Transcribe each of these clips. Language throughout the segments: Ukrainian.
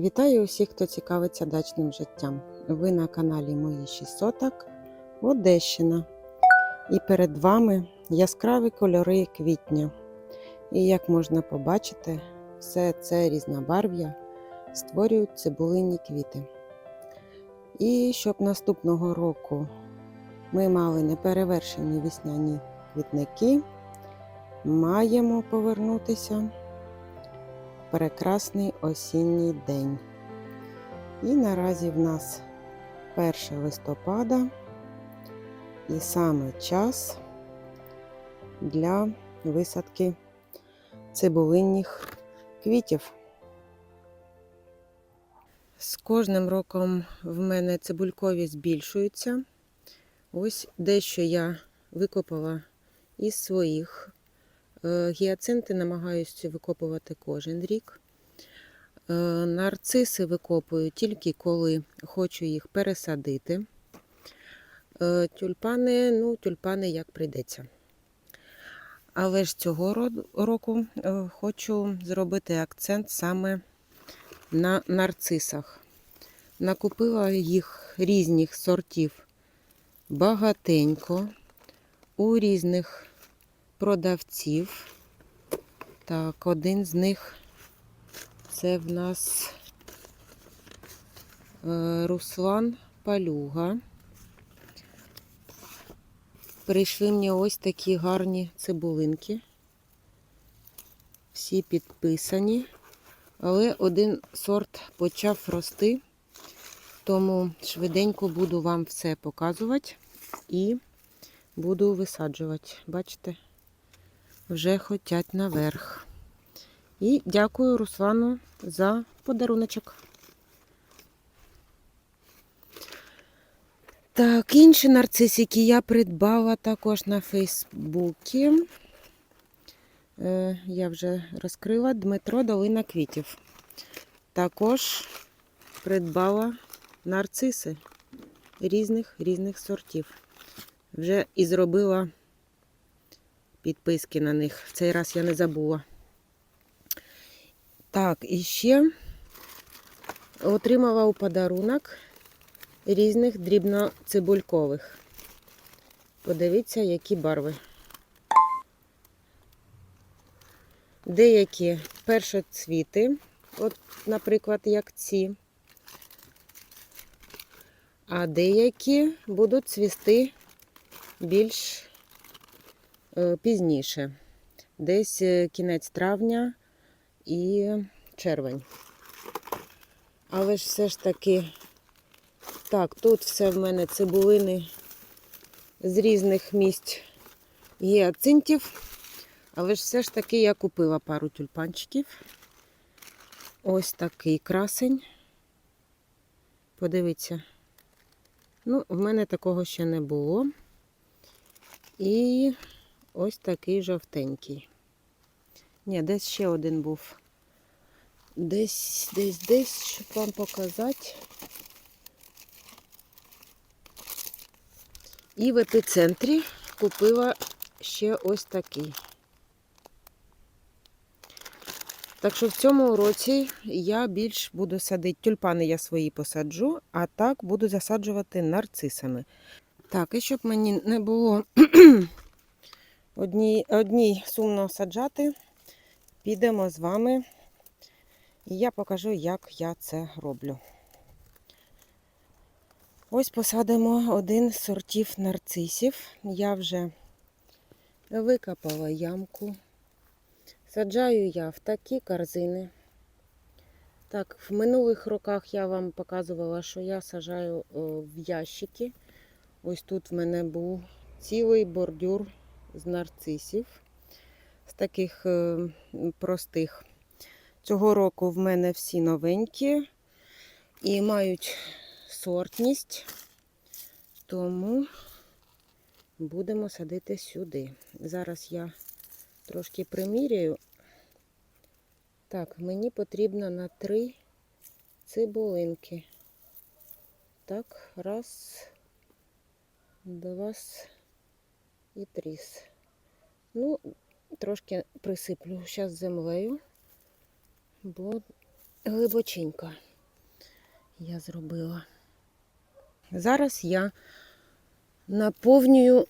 Вітаю усіх, хто цікавиться дачним життям. Ви на каналі Мої 6 соток Одещина. І перед вами яскраві кольори квітня. І як можна побачити, все це різнобарв'я створюють цибулинні квіти. І щоб наступного року ми мали неперевершені весняні квітники, маємо повернутися прекрасний осінній день. І наразі в нас 1 листопада і саме час для висадки цибулинних квітів. З кожним роком в мене цибулькові збільшуються. Ось дещо я викопала із своїх Гіацинти намагаюся викопувати кожен рік. Е, Нарциси викопую тільки коли хочу їх пересадити. Е, Тюльпани, ну, тюльпани як прийдеться. Але ж цього року хочу зробити акцент саме на нарцисах. Накупила їх різних сортів багатенько у різних продавців. Так, один з них це в нас е, Руслан Палюга. Прийшли мені ось такі гарні цибулинки. Всі підписані, але один сорт почав рости, тому швиденько буду вам все показувати і буду висаджувати. Бачите? Вже хотять наверх. І дякую Руслану за подаруночок. Так, інші нарцисики я придбала також на Фейсбуці. Е, я вже розкрила Дмитро Долина квітів. Також придбала нарциси різних різних сортів. Вже і зробила підписки на них. В цей раз я не забула. Так, і ще отримала у подарунок різних дрібноцибулькових. Подивіться, які барви. Деякі першоцвіти, от, наприклад, як ці, а деякі будуть цвісти більш пізніше, десь е, кінець травня і червень. Але ж все ж таки, так, тут все в мене цибулини з різних місць гіацинтів, але ж все ж таки я купила пару тюльпанчиків. Ось такий красень. Подивіться. Ну, в мене такого ще не було. І ось такий жовтенький. Ні, десь ще один був. Десь, десь, десь, щоб вам показати. І в епіцентрі купила ще ось такий. Так що в цьому році я більш буду садити тюльпани, я свої посаджу, а так буду засаджувати нарцисами. Так, і щоб мені не було одній, одній сумно саджати, підемо з вами, і я покажу, як я це роблю. Ось посадимо один з сортів нарцисів. Я вже викопала ямку. Саджаю я в такі корзини. Так, в минулих роках я вам показувала, що я саджаю в ящики. Ось тут в мене був цілий бордюр з нарцисів, з таких е, простих. Цього року в мене всі новенькі і мають сортність, тому будемо садити сюди. Зараз я трошки приміряю. Так, мені потрібно на три цибулинки. Так, раз, два і тріс. Ну, трошки присиплю зараз землею, бо глибоченька я зробила. Зараз я наповнюю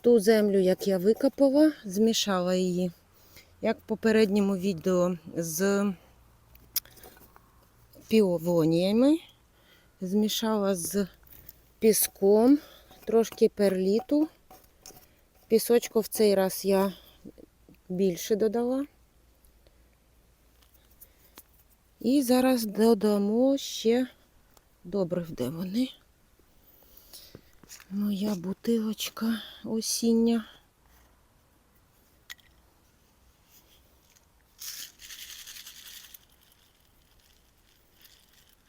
ту землю, як я викопала, змішала її, як в попередньому відео з піовоніями. Змішала з піском, трошки перліту. Пісочку в цей раз я більше додала. І зараз додамо ще добрив, де вони. Моя бутилочка осіння.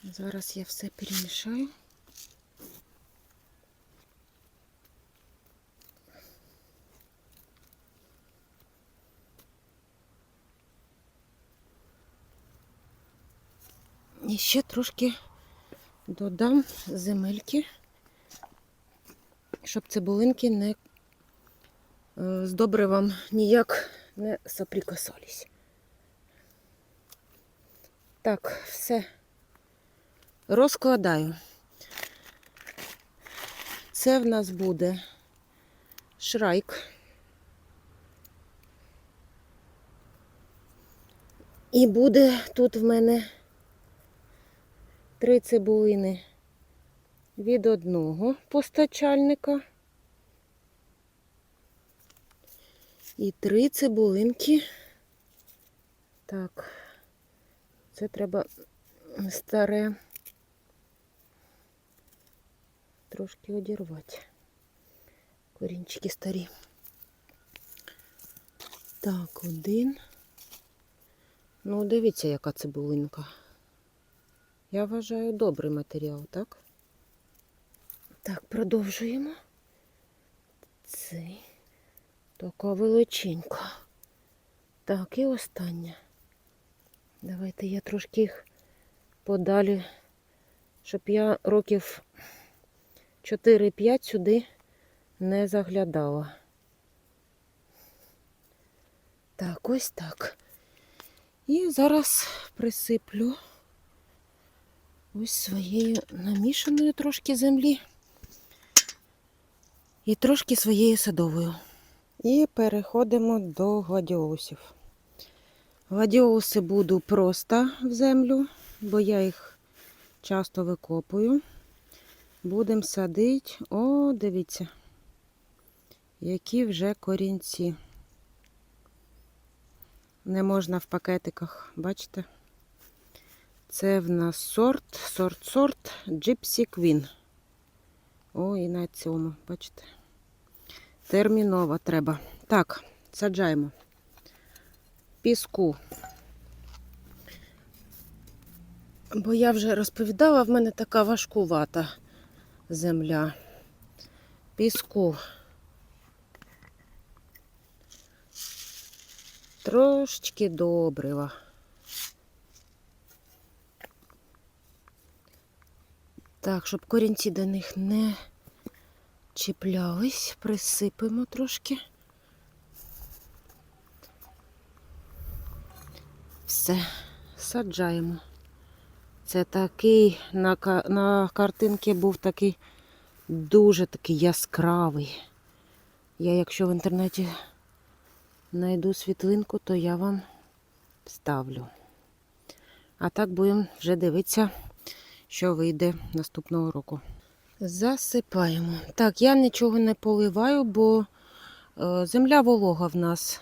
Зараз я все перемішаю. І ще трошки додам земельки, щоб цибулинки не е, з добривом ніяк не соприкасались. Так, все розкладаю. Це в нас буде шрайк. І буде тут в мене три цибулини від одного постачальника. І три цибулинки. Так, це треба старе трошки одірвати. Корінчики старі. Так, один. Ну, дивіться, яка цибулинка. Я вважаю добрий матеріал, так? Так, продовжуємо. Цей. Така величенька. Так, і остання. Давайте я трошки їх подалі, щоб я років 4-5 сюди не заглядала. Так, ось так. І зараз присиплю ось своєю намішаною трошки землі і трошки своєю садовою. І переходимо до гладіолусів. Гладіолуси буду просто в землю, бо я їх часто викопую. Будемо садити. О, дивіться, які вже корінці. Не можна в пакетиках, бачите? Це в нас сорт, сорт, сорт Gypsy Queen. О, і на цьому, бачите? Терміново треба. Так, саджаємо. Піску. Бо я вже розповідала, в мене така важкувата земля. Піску. Трошечки добрива. Так, щоб корінці до них не чіплялись, присипемо трошки. Все, саджаємо. Це такий, на, на картинці був такий дуже такий яскравий. Я, якщо в інтернеті знайду світлинку, то я вам ставлю. А так будемо вже дивитися, що вийде наступного року. Засипаємо. Так, я нічого не поливаю, бо е, земля волога в нас.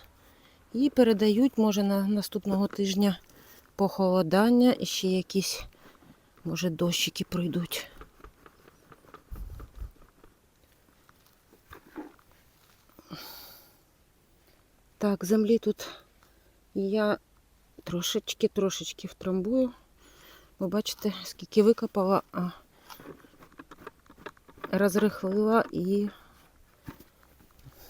І передають, може, на наступного тижня похолодання і ще якісь, може, дощики пройдуть. Так, землі тут я трошечки-трошечки втрамбую. Ви бачите, скільки викопала, розрихлила і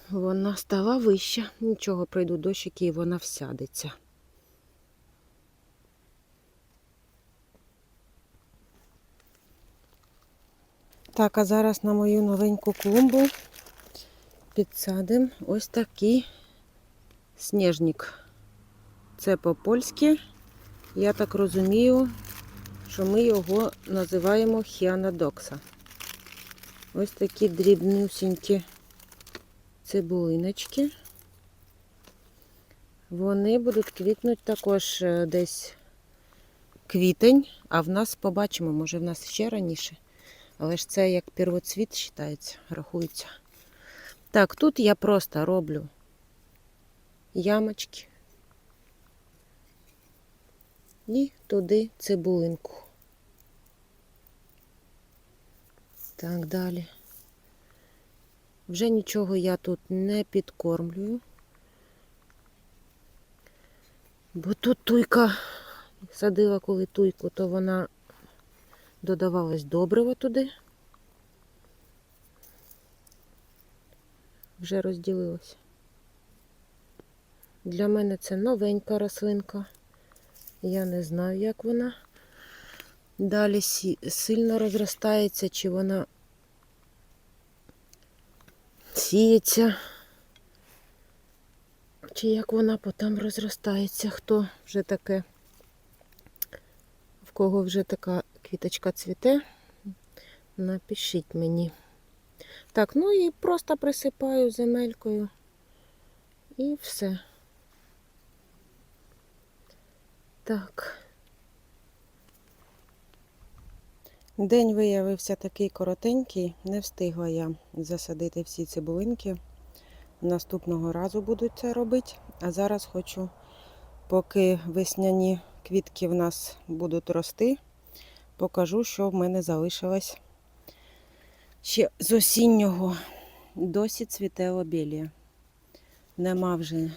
вона стала вища. Нічого, пройду дощики і вона всядеться. Так, а зараз на мою новеньку клумбу підсадимо ось такий сніжник. Це по-польськи Я так розумію, що ми його називаємо хіанадокса. Ось такі дрібнюсінькі цибулиночки. Вони будуть квітнути також е, десь квітень, а в нас побачимо, може в нас ще раніше. Але ж це як первоцвіт вважається, рахується. Так, тут я просто роблю ямочки. І туди цибулинку. Так, далі. Вже нічого я тут не підкормлюю. Бо тут туйка садила коли туйку, то вона додавалась добриво туди. Вже розділилась. Для мене це новенька рослинка. Я не знаю, як вона далі сильно розростається, чи вона сіється, чи як вона потім розростається, хто вже таке, в кого вже така квіточка цвіте, напишіть мені. Так, ну і просто присипаю земелькою і все. Так. День виявився такий коротенький, не встигла я засадити всі цибулинки. Наступного разу буду це робити. А зараз хочу, поки весняні квітки в нас будуть рости, покажу, що в мене залишилось ще з осіннього. Досі цвіте лобелія. Нема вже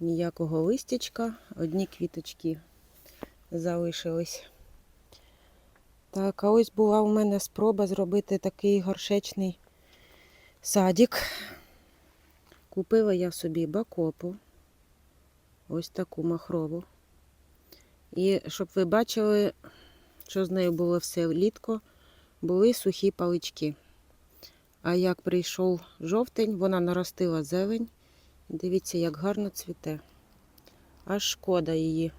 ніякого листячка, одні квіточки залишились. Так, а ось була у мене спроба зробити такий горшечний садик. Купила я собі бакопу, ось таку махрову. І щоб ви бачили, що з нею було все літко, були сухі палички. А як прийшов жовтень, вона наростила зелень. Дивіться, як гарно цвіте. Аж шкода її,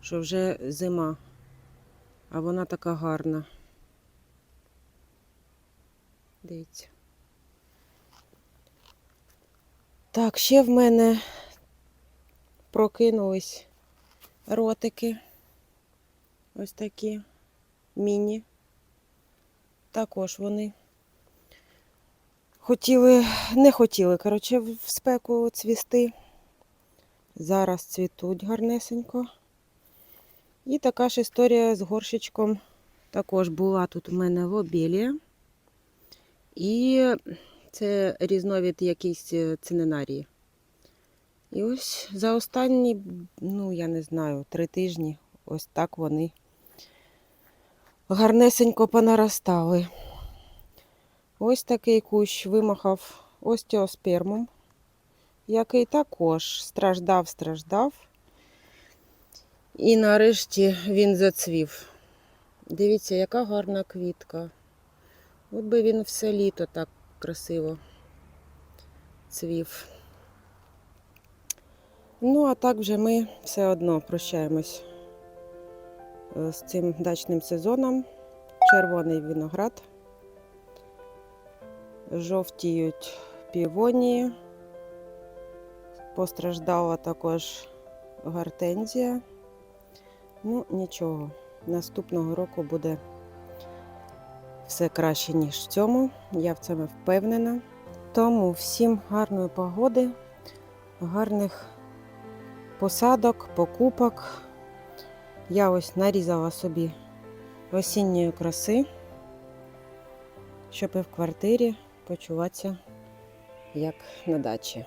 що вже зима, а вона така гарна. Дивіться. Так, ще в мене прокинулись ротики. Ось такі міні. Також вони хотіли, не хотіли, коротше, в спеку цвісти. Зараз цвітуть гарнесенько. І така ж історія з горщичком також була тут у мене лобелія. І це різновид якийсь е, циненарії. І ось за останні, ну я не знаю, три тижні ось так вони гарнесенько понаростали. Ось такий кущ вимахав остеоспермом, який також страждав, страждав. І нарешті він зацвів. Дивіться, яка гарна квітка. От би він все літо так красиво цвів. Ну, а так вже ми все одно прощаємось е, з цим дачним сезоном. Червоний виноград. Жовтіють півонії. Постраждала також гортензія. Ну, нічого, наступного року буде все краще, ніж в цьому. Я в цьому впевнена. Тому всім гарної погоди, гарних посадок, покупок. Я ось нарізала собі осінньої краси, щоб і в квартирі почуватися як на дачі.